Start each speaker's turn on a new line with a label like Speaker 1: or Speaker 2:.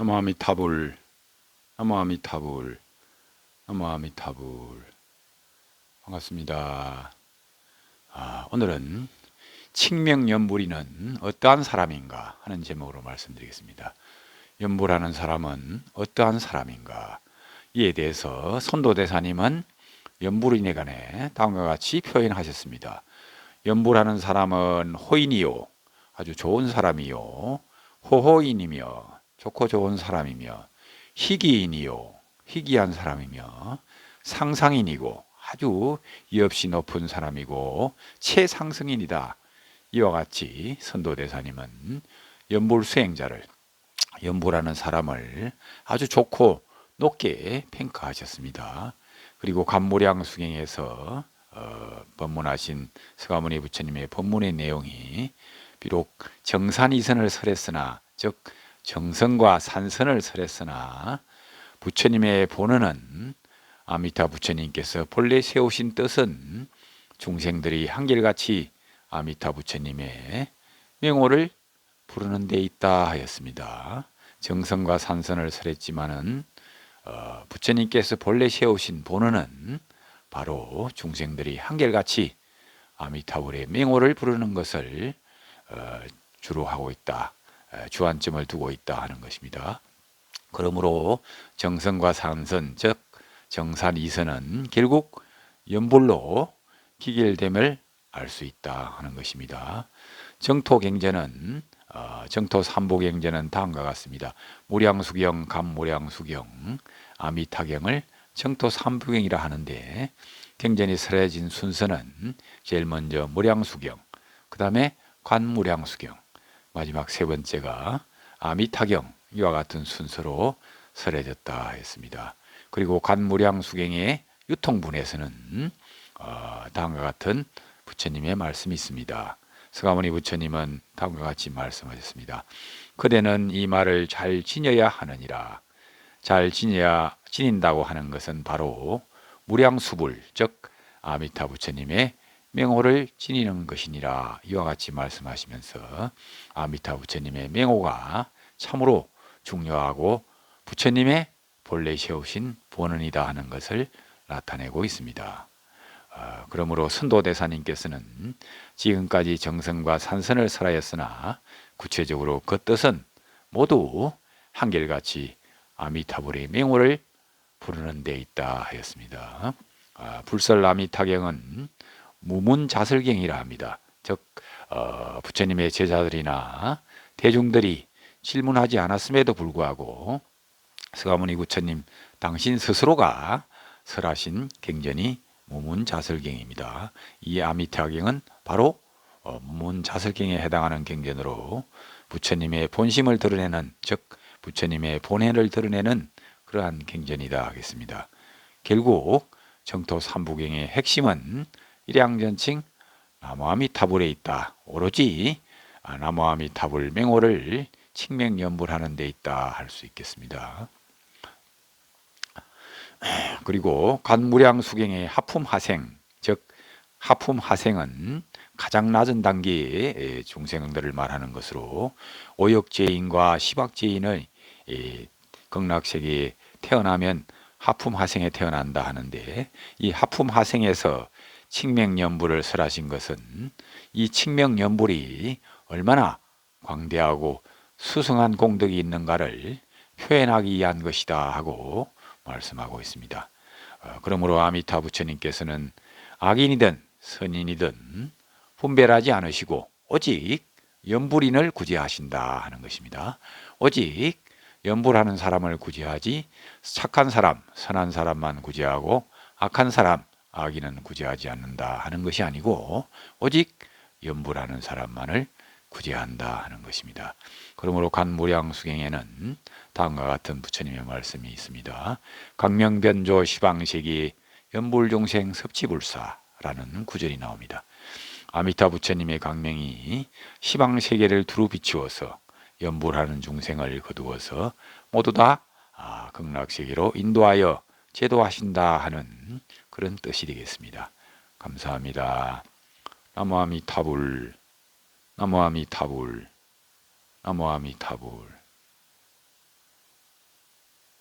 Speaker 1: 나무아미타불 나무아미타불 나무아미타불 반갑습니다. 아, 오늘은 칙명연불이는 어떠한 사람인가 하는 제목으로 말씀드리겠습니다. 연불하는 사람은 어떠한 사람인가 이에 대해서 선도대사님은 연불인에 관해 다음과 같이 표현하셨습니다. 연불하는 사람은 호인이요 아주 좋은 사람이요 호호인이며 좋고 좋은 사람이며 희귀인이요 희귀한 사람이며 상상인이고 아주 이없이 높은 사람이고 최상승인이다. 이와 같이 선도대사님은 연불 수행자를 연불하는 사람을 아주 좋고 높게 평가하셨습니다. 그리고 간무량 수경에서 어, 법문하신 서가모니 부처님의 법문의 내용이 비록 정산이선을 설했으나 즉 정선과 산선을 설했으나 부처님의 본원은 아미타 부처님께서 본래 세우신 뜻은 중생들이 한결같이 아미타 부처님의 명호를 부르는 데 있다 하였습니다. 정성과 산선을 설했지만은 어, 부처님께서 본래 세우신 본원은 바로 중생들이 한결같이 아미타불의 명호를 부르는 것을 어, 주로 하고 있다. 주안점을 두고 있다 하는 것입니다. 그러므로 정선과 산선 즉 정산 이선은 결국 연불로 기결됨을 알 수 있다 하는 것입니다. 정토경전은 어, 정토 삼보경전은 다음과 같습니다. 무량수경, 감무량수경, 아미타경을 정토 삼부경이라 하는데 경전이 설해진 순서는 제일 먼저 무량수경, 그 다음에 관무량수경, 마지막 세 번째가 아미타경 이와 같은 순서로 설해졌다 했습니다. 그리고 간무량 수경의 유통분에서는 어, 다음과 같은 부처님의 말씀이 있습니다. 서가모니 부처님은 다음과 같이 말씀하셨습니다. 그대는 이 말을 잘 지녀야 하느니라. 잘 지녀야 지닌다고 하는 것은 바로 무량수불 즉 아미타 부처님의 맹호를 지니는 것이니라 이와 같이 말씀하시면서 아미타 부처님의 맹호가 참으로 중요하고 부처님의 본래 세우신 본원이다 하는 것을 나타내고 있습니다. 어, 그러므로 선도대사님께서는 지금까지 정성과 산선을 설하였으나 구체적으로 그 뜻은 모두 한결같이 아미타불의 맹호를 부르는 데 있다 하였습니다. 아, 불설 아미타경은 무문자설경이라 합니다. 즉 어, 부처님의 제자들이나 대중들이 질문하지 않았음에도 불구하고 서가모니 부처님 당신 스스로가 설하신 경전이 무문자설경입니다. 이 아미타경은 바로 어, 무문자설경에 해당하는 경전으로 부처님의 본심을 드러내는 즉 부처님의 본해를 드러내는 그러한 경전이다 하겠습니다. 결국 정토 삼부경의 핵심은 일양전칭 나무아미타불에 있다. 오로지 나무아미타불 맹호를 칭명연불하는 데 있다 할 수 있겠습니다. 그리고 간무량 수경의 하품하생 즉 하품하생은 가장 낮은 단계의 중생들을 말하는 것으로 오역죄인과 시박죄인의 극락세계에 태어나면 하품하생에 태어난다 하는데 이 하품하생에서 칙명연불을 설하신 것은 이 칙명연불이 얼마나 광대하고 수승한 공덕이 있는가를 표현하기 위한 것이다 하고 말씀하고 있습니다. 어, 그러므로 아미타 부처님께서는 악인이든 선인이든 분별하지 않으시고 오직 연불인을 구제하신다 하는 것입니다. 오직 연불하는 사람을 구제하지 착한 사람, 선한 사람만 구제하고 악한 사람, 악인은 구제하지 않는다 하는 것이 아니고 오직 연불하는 사람만을 구제한다 하는 것입니다. 그러므로 간무량수경에는 다음과 같은 부처님의 말씀이 있습니다. 강명변조 시방세기 연불종생 섭지불사라는 구절이 나옵니다. 아미타 부처님의 강명이 시방세계를 두루 비추어서 연불하는 중생을 거두어서 모두 다 아, 극락세계로 인도하여 제도하신다 하는 그런 뜻이 되겠습니다. 감사합니다. 나무아미 타불 나무아미 타불 나무아미 타불